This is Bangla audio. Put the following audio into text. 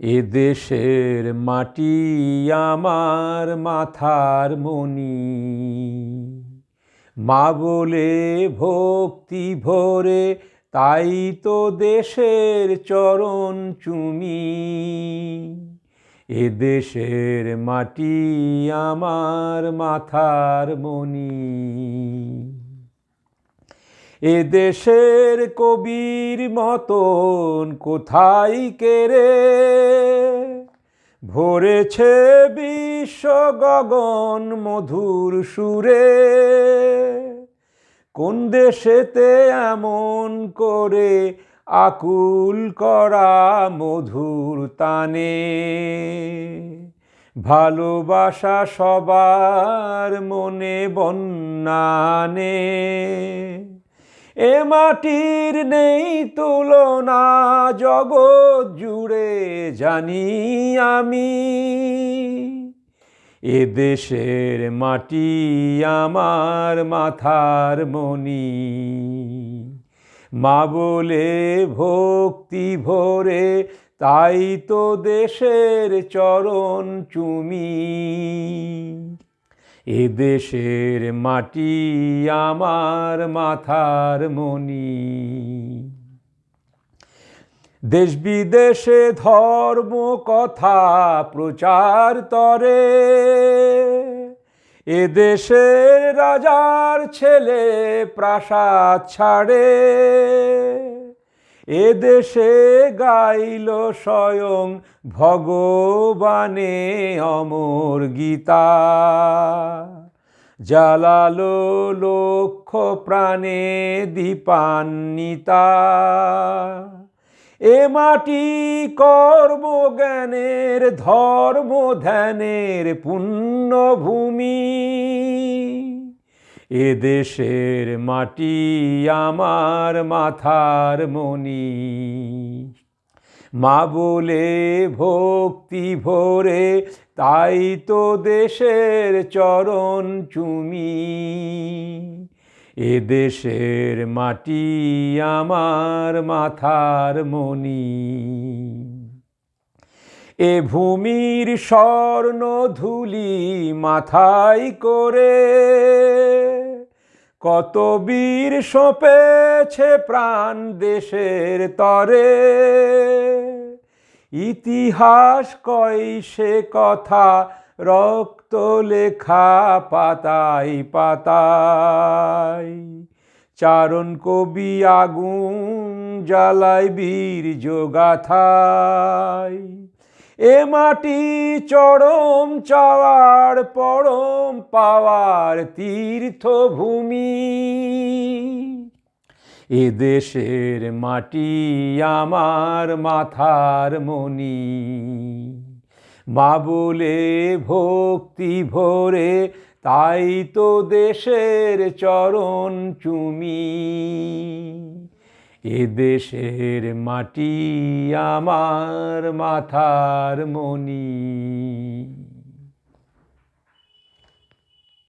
এ দেশের মাটি আমার মাথার মনি মা বলে, ভক্তি ভরে, তাই তো দেশের চরণ চুমি। এ দেশের মাটি আমার মাথার মনি এ দেশের কবির মতন কোথায় কেরে ভরেছে বিশ্ব গগন মধুর সুরে। কোন দেশেতে এমন করে আকুল করা মধুর তানে? ভালোবাসা সবার মনে বন্যানে। এ মাটির নেই তুলনা, জগৎ জুড়ে জানি আমি। এ দেশের মাটি আমার মাথার মনি মা বলে ভক্তি ভরে, তাই তো দেশের চরণ চুমি। এ দেশের মাটি আমার মাথার মনি দেশ বিদেশে ধর্ম, কথা, প্রচার তরে। এ দেশের রাজার ছেলে প্রাসাদ ছাড়ে। এ দেশে গাইল স্বয়ং ভগবানে অমর গীতা। জালালো লক্ষ প্রাণে দীপান্বিতা। এ মাটি কর্ম জ্ঞানের, ধর্ম ধ্যানের পুণ্যভূমি। এ দেশের মাটি আমার মাথার মনি মা বলে, ভক্তি ভরে, তাই তো দেশের চরণ চুমি। এ দেশের মাটি আমার মাথার মনি এ ভূমির স্বর্ণ ধুলি মাথায় করে। কত বীর সপেছে প্রাণ দেশের তরে। ইতিহাস কই সে কথা, রক্ত লেখা পাতাই পাতাই চারণ কবি আগুন জ্বালাই বীর যোগাথাই এ মাটি চরম চাওয়ার, পরম পাওয়ার তীর্থভূমি। এ দেশের মাটি আমার মাথার মনি মা বলে ভক্তি ভরে, তাই তো দেশের চরণ চুমি। এ দেশের মাটি আমার মাথার মনি